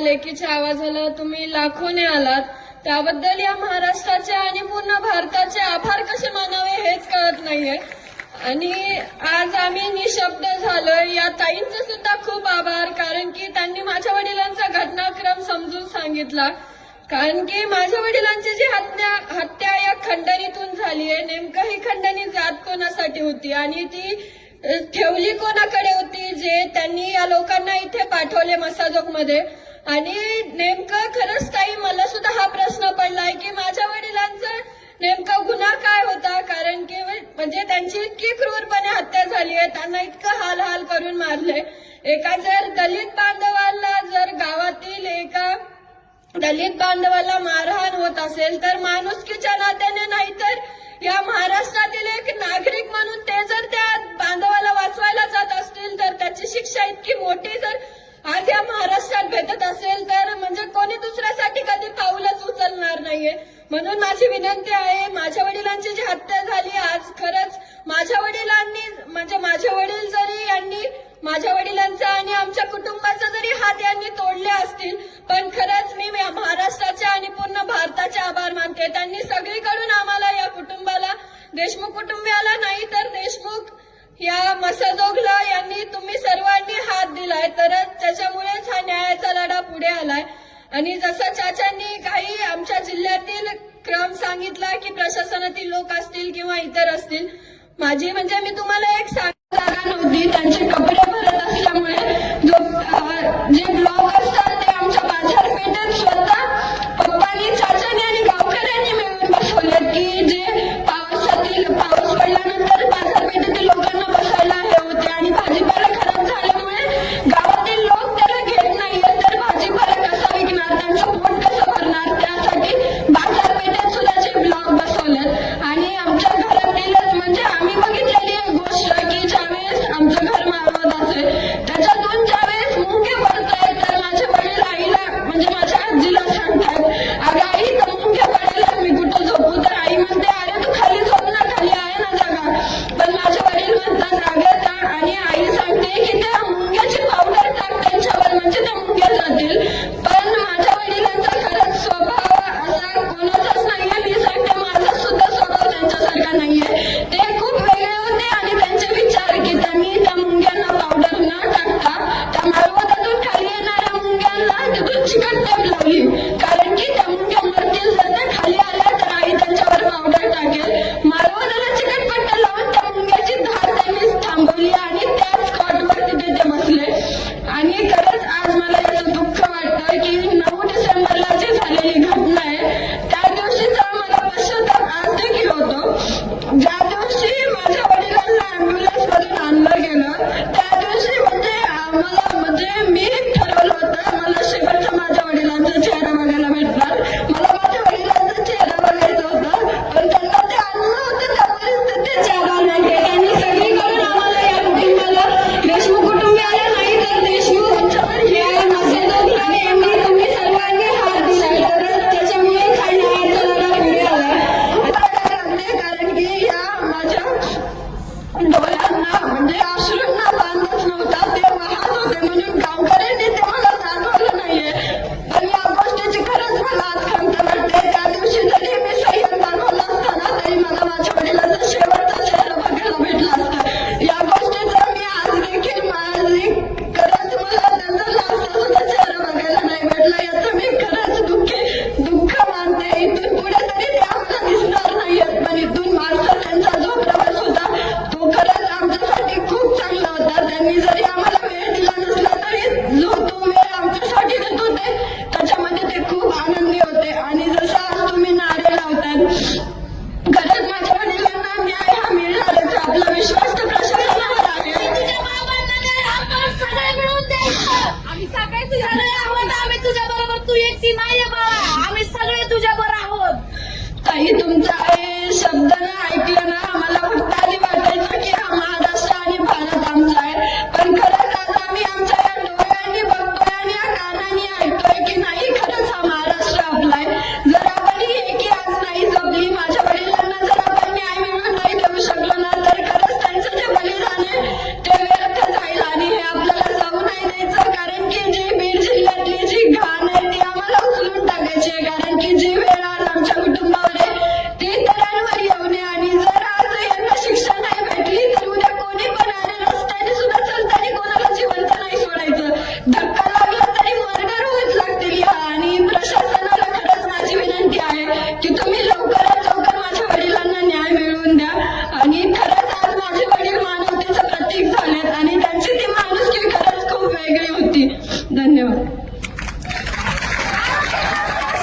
आवाजाला तुम्ही लाखोने आलात. त्याबद्दल या महाराष्ट्राचे आणि पूर्ण भारताचे आभार कसे मानावे हेच कळत नाहीये. आणि आज आम्ही निशब्द झालोय. या ताईंचे सुद्धा खूप आभार कारण की त्यांनी माझ्या वडिलांचा घटनाक्रम समजून सांगितला. कारण की माझ्या वडिलांची जी हत्या हत्या या खंडणीतून झाली आहे नेमकं ही खंडणी जात कोणासाठी होती? आणि ती ठेवली कोणाकडे होती जे त्यांनी या लोकांना इथे पाठवले मसाजोगमध्ये आणि नेमकं खरंच ताई मला सुद्धा हा प्रश्न पडलाय की माझ्या वडिलांचा नेमका गुन्हा काय होता? कारण की म्हणजे त्यांची इतकी क्रूरपणे हत्या झाली आहे त्यांना इतकं हाल हाल करून मारले एका जर दलित बांधवाला जर गावातील एका दलित बांधवाला मारहाण होत असेल तर माणुसकीच्या नात्याने नाही तर या महाराष्ट्रातील एक नागरिक म्हणून ते जर त्या बांधवाला वाचवायला जात असतील तर त्याची शिक्षा इतकी मोठी जर आज या महाराष्ट्रात भेटत असेल तर म्हणजे कोणी दुसऱ्यासाठी कधी पाऊलच उचलणार नाहीये. म्हणून माझी विनंती आहे माझ्या वडिलांची जी हत्या झाली आज खरंच माझ्या वडिलांनी म्हणजे माझे वडील जरी यांनी माझ्या वडिलांचा आणि आमच्या कुटुंबाचा जरी हात यांनी तोडले असतील पण खरंच मी महाराष्ट्राच्या आणि पूर्ण भारताचे आभार मानते. त्यांनी सगळीकडून आम्हाला या कुटुंबाला देशमुख कुटुंबियाला नाही तर देशमुख या मसदोगला यांनी तुम्ही सर्वांनी हात दिलाय. तर त्याच्यामुळेच हा न्यायाचा लढा पुढे आलाय. आणि जसं चाचांनी काही आमच्या जिल्ह्यातील क्रम सांगितला की प्रशासनातील लोक असतील किंवा इतर असतील माझी म्हणजे मी तुम्हाला एक सांग होती नव्हती त्यांचे कपडे त्यांनी आणि त्याच कॉटवर तिथे ते बसले. आणि खरंच आज मला याचं दुःख वाटतं की नऊ डिसेंबरला जी झालेली घटना आहे त्या दिवशीचा मला पश्चाताप आज देखील होतो. ज्या दिवशी माझ्या वडिलांना अँब्युलन्स मधून आणलं गेलं त्या दिवशी म्हणजे आम्हाला म्हणजे मी ठरवलं होतं असताना तरी मला माझ्या onion.